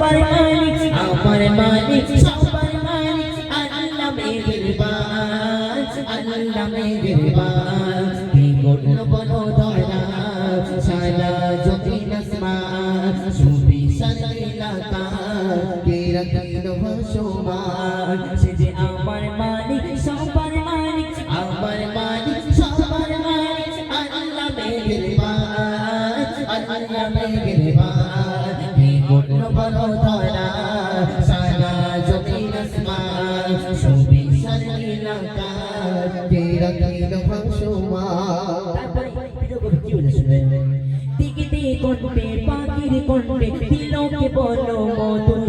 সবার মালিক আমার মালিক, সবার মালিক, আল্লাহ মেহেরবান আল্লাহ মেহেরবান করল বলো ধরা সারা জমিন আসমান সুবিশাল এলাকা কে আল্লাহ মেহেরবান বলো ধরা সারা জমিন আসমান সুবিশাল এলাকা কে রাখিল ভাসমান। তারপরে ভিডিও কবি কি বলে শুনবেন দিগিতে কণ্ঠে, পাখির কণ্ঠে দিলকে বলো, মধুর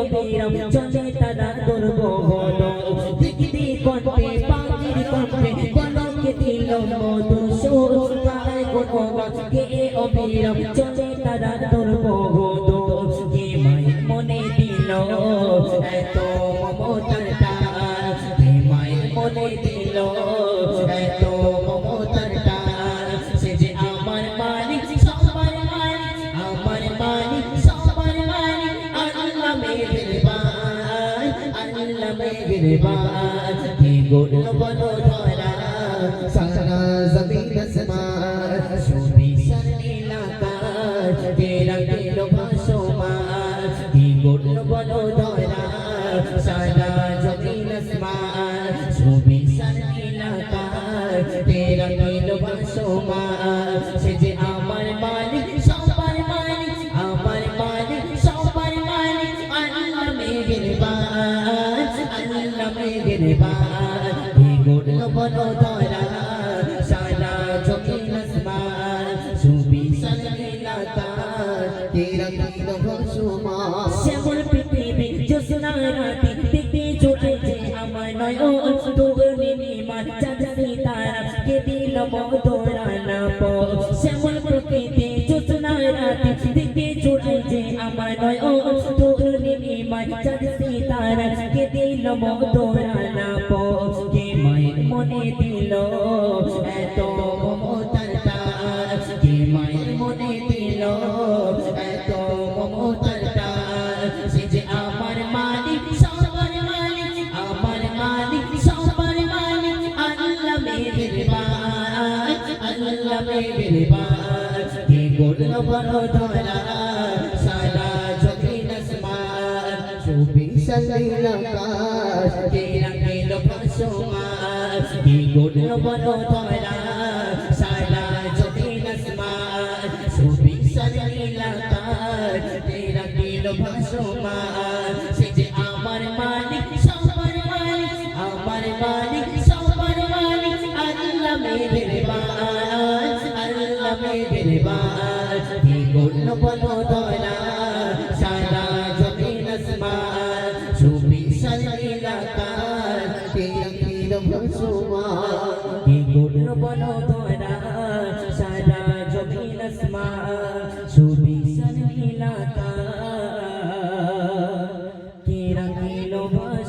অবিরাম চলে তারা দুর্ব হলো দিগিতে কণ্ঠে মধুর সুর কারি কোনো গানকে অবিরাম চলে তারা দুর্ব হলো কে মায়ের মনে দিল এত মমতার টান কে মায়ের মনে দিল এত মমতার টান সে যে আমার মালিক সবার মালিক আমার মালিক সবার মালিক আল্লাহ মেহেরবান আল্লাহ মেহেরবান কে গোল বলো ভাসমান কে গোল বলো ধরা সারা জমিন আসমান কে রাখিল ভাসমান সে যে আমার মালিক সবার মালিক আমার মালিক সবার মালিক আল্লাহ মেহেরবান আল্লাহ মেহেরবান গোল বলো ধরা শ্যামল পৃথিবী জোসনা রাতি দেখতে চলেছে আমার নয়ন তোর নির্মাণ চাঁদ সিতারা কে দিল মধুরা না পো শ্যামল প্রকৃতি জোসনা রাতি দেখতে চলেছে আমার নয়ন তোর নির্মাণ চাঁদ সিতারা কে দিল মধুরা মেহেরবান আল্লাহ মেহেরবান কে করল বড় ধরা সারা জমিন আসমান আসমান সুবিশাল আকাশ আমার মালিক আমার মালিক সুবিশান নীলাকা কিরা কিলো ভাই